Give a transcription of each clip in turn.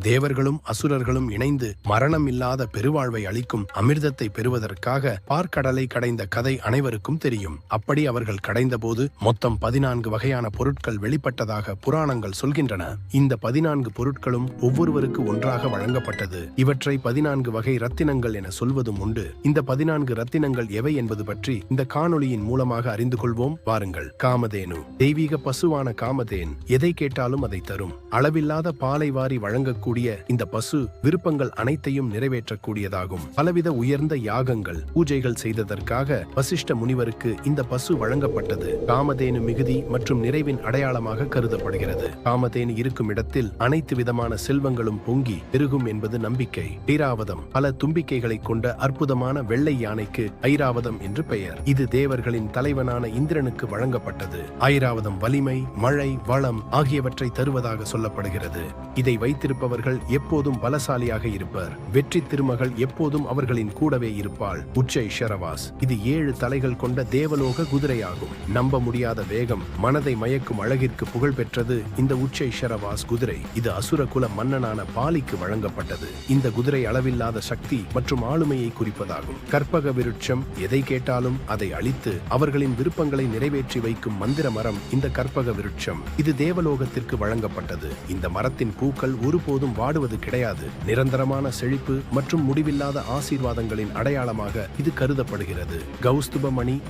தேவர்களும் அசுரர்களும் இணைந்து மரணம் இல்லாத பெருவாழ்வை அளிக்கும் அமிர்தத்தை பெறுவதற்காக பார்க்கடலை கடைந்த கதை அனைவருக்கும் தெரியும். அப்படி அவர்கள் கடைந்தபோது மொத்தம் பதினான்கு வகையான பொருட்கள் வெளிப்பட்டதாக புராணங்கள் சொல்கின்றன. இந்த பதினான்கு பொருட்களும் ஒவ்வொருவருக்கு ஒன்றாக வழங்கப்பட்டது. இவற்றை பதினான்கு வகை ரத்தினங்கள் என சொல்வதும் உண்டு. இந்த பதினான்கு ரத்தினங்கள் எவை என்பது பற்றி இந்த காணொளியின் மூலமாக அறிந்து கொள்வோம். வாருங்கள். காமதேனு. தெய்வீக பசுவான காமதேன். எதை கேட்டாலும் அதை தரும். அளவில்லாத பாலை வாரி வழங்கக்கூடிய இந்த பசு விருப்பங்கள் அனைத்தையும் நிறைவேற்றக்கூடியதாகும். பலவித உயர்ந்த யாகங்கள் பூஜைகள் செய்ததற்காக வசிஷ்ட முனிவருக்கு இந்த பசு வழங்கப்பட்டது. காமதேனு மிகுதி மற்றும் நிறைவின் அடையாளமாக கருதப்படுகிறது. காமதேனு இருக்கும் இடத்தில் அனைத்து விதமான செல்வங்களும் பொங்கி பெருகும் என்பது நம்பிக்கை. ஐராவதம் பல தும்பிக்கைகளை கொண்ட அற்புதமான வெள்ளை யானைக்கு ஐராவதம் என்று பெயர். இது தேவர்களின் தலைவனான இந்திரனுக்கு வழங்கப்பட்டது. ஐராவதம் வலிமை மழை வளம் ஆகியவற்றை தருவதாக சொல்லப்படுகிறது. இதை வைத்திருப்பவர் வைத்திருப்பவர்கள் எப்போதும் பலசாலியாக இருப்பர். வெற்றி திருமகள் எப்போதும் அவர்களின் கூடவே இருப்பாள். உச்சை ஷரவாஸ். இது ஏழு தலைகள் கொண்ட தேவலோக குதிரையாகும். நம்ப முடியாத வேகம் மனதை மயக்கும் அழகிற்கு புகழ் பெற்றது இந்த உச்சை ஷரவாஸ் குதிரை. இது அசுர குல மன்னனான பாலிக்கு வழங்கப்பட்டது. இந்த குதிரை அளவில்லாத சக்தி மற்றும் ஆளுமையை குறிப்பதாகும். கற்பக விருட்சம் எதை கேட்டாலும் அதை அழித்து அவர்களின் விருப்பங்களை நிறைவேற்றி வைக்கும் மந்திர மரம் இந்த கற்பக விருட்சம். இது தேவலோகத்திற்கு வழங்கப்பட்டது. இந்த மரத்தின் பூக்கள் ஒருபோது எப்போதும் வாடுவது கிடையாது. நிரந்தரமான செழிப்பு மற்றும் முடிவில்லாத ஆசீர்வாதங்களின் அடையாளமாக இது கருதப்படுகிறது. கௌஸ்துப மணி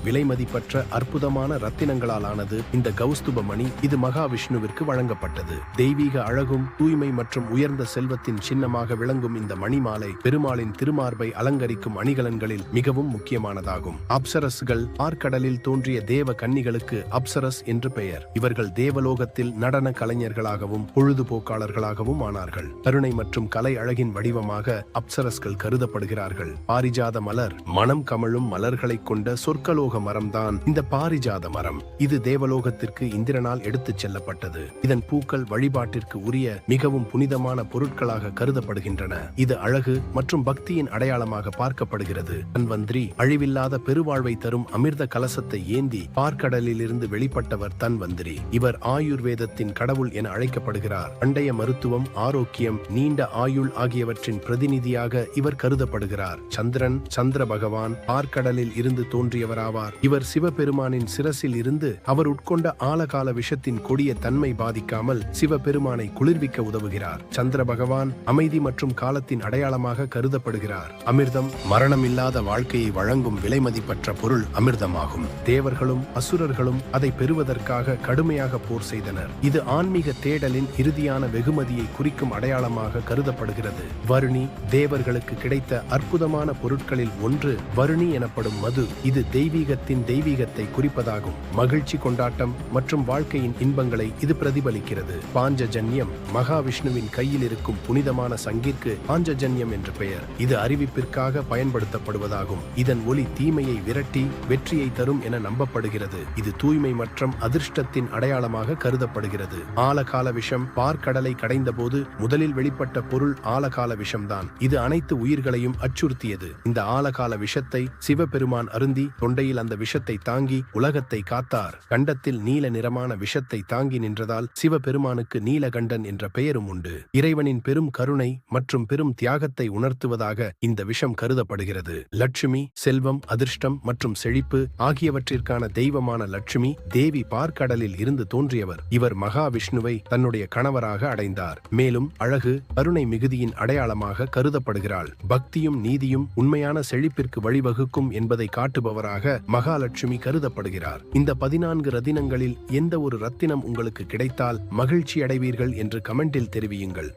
அற்புதமான ரத்தினங்களால் ஆனது இந்த கௌஸ்துப மணி இது மகாவிஷ்ணுவிற்கு வழங்கப்பட்டது. தெய்வீக அழகும் தூய்மை மற்றும் உயர்ந்த செல்வத்தின் சின்னமாக விளங்கும் இந்த மணிமாலை பெருமாளின் திருமார்பை அலங்கரிக்கும் அணிகலன்களில் மிகவும் முக்கியமானதாகும். அப்சரஸ்கள் ஆர்க்கடலில் தோன்றிய தேவ கன்னிகளுக்கு அப்சரஸ் என்று பெயர். இவர்கள் தேவலோகத்தில் நடன கலைஞர்களாகவும் பொழுதுபோக்காளர்களாகவும் ஆனார்கள். கொண்டவர்கள் கருணை மற்றும் கலை அழகின் வடிவமாக அப்சரஸ்கள் கருதப்படுகிறார்கள். பாரிஜாத மலர் மனம் கமழும் மலர்களை கொண்ட சொர்க்கலோக மரம்தான் இந்த பாரிஜாத மரம். இது தேவலோகத்திற்கு இந்திரனால் எடுத்துச் செல்லப்பட்டது. இதன் பூக்கள் வழிபாட்டிற்கு உரிய மிகவும் புனிதமான பொருட்களாக கருதப்படுகின்றன. இது அழகு மற்றும் பக்தியின் அடையாளமாக பார்க்கப்படுகிறது. தன்வந்திரி அழிவில்லாத பெருவாழ்வை தரும் அமிர்த கலசத்தை ஏந்தி பார்க்கடலிலிருந்து வெளிப்பட்டவர் தன்வந்திரி. இவர் ஆயுர்வேதத்தின் கடவுள் என அழைக்கப்படுகிறார். பண்டைய மருத்துவம் ஆரோக்கியம் நீண்ட ஆயுள் ஆகியவற்றின் பிரதிநிதியாக இவர் கருதப்படுகிறார். சந்திரன் சந்திர பகவான் பார்க்கடலில் இருந்து தோன்றியவராவார். இவர் சிவபெருமானின் சிரசில் இருந்து அவர் உட்கொண்ட ஆழகால விஷத்தின் கொடிய தன்மை பாதிக்காமல் சிவபெருமானை குளிர்விக்க உதவுகிறார். சந்திர பகவான் அமைதி மற்றும் காலத்தின் அடையாளமாக கருதப்படுகிறார். அமிர்தம் மரணமில்லாத வாழ்க்கையை வழங்கும் விலைமதிப்பற்ற பொருள் அமிர்தமாகும். தேவர்களும் அசுரர்களும் அதை பெறுவதற்காக கடுமையாக போர் செய்தனர். இது ஆன்மீக தேடலின் இறுதியான வெகுமதியை குறிக்கும் அடையாளமாக கருதப்படுகிறது. வருணி தேவர்களுக்கு கிடைத்த அற்புதமான பொருட்களில் ஒன்று வருணி எனப்படும் மது. இது தெய்வீகத்தின் தெய்வீகத்தை குறிப்பதாகும். மகிழ்ச்சி கொண்டாட்டம் மற்றும் வாழ்க்கையின் இன்பங்களை இது பிரதிபலிக்கிறது. பாஞ்சஜன்யம் மகாவிஷ்ணுவின் கையில் இருக்கும் புனிதமான சங்கிற்கு பாஞ்சஜன்யம் என்று பெயர். இது அறிவிப்பிற்காக பயன்படுத்தப்படுவதாகும். இதன் ஒளி தீமையை விரட்டி வெற்றியை தரும் என நம்பப்படுகிறது. இது தூய்மை மற்றும் அதிர்ஷ்டத்தின் அடையாளமாக கருதப்படுகிறது. ஆலகால விஷம் பார்க்கடலை கடைந்தபோது முதலில் வெளிப்பட்ட பொருள் ஆலகால விஷம்தான். இது அனைத்து உயிர்களையும் அச்சுறுத்தியது. இந்த ஆலகால விஷத்தை சிவபெருமான் அருந்தி தொண்டையில் அந்த விஷத்தை தாங்கி உலகத்தை காத்தார். கண்டத்தில் நீல நிறமான விஷத்தை தாங்கி நின்றதால் சிவபெருமானுக்கு நீலகண்டன் என்ற பெயரும் உண்டு. இறைவனின் பெரும் கருணை மற்றும் பெரும் தியாகத்தை உணர்த்துவதாக இந்த விஷம் கருதப்படுகிறது. லட்சுமி செல்வம் அதிர்ஷ்டம் மற்றும் செழிப்பு ஆகியவற்றிற்கான தெய்வமான லட்சுமி தேவி பார்க்கடலில் இருந்து தோன்றியவர். இவர் மகாவிஷ்ணுவை தன்னுடைய கணவராக அடைந்தார். மேலும் அழகு கருணை மிகுதியின் அடையாளமாக கருதப்படுகிறாள். பக்தியும் நீதியும் உண்மையான செழிப்பிற்கு வழிவகுக்கும் என்பதை காட்டுபவராக மகாலட்சுமி கருதப்படுகிறார். இந்த பதினான்கு ரத்தினங்களில் எந்த ஒரு ரத்தினம் உங்களுக்கு கிடைத்தால் மகிழ்ச்சி அடைவீர்கள் என்று கமெண்டில் தெரிவியுங்கள்.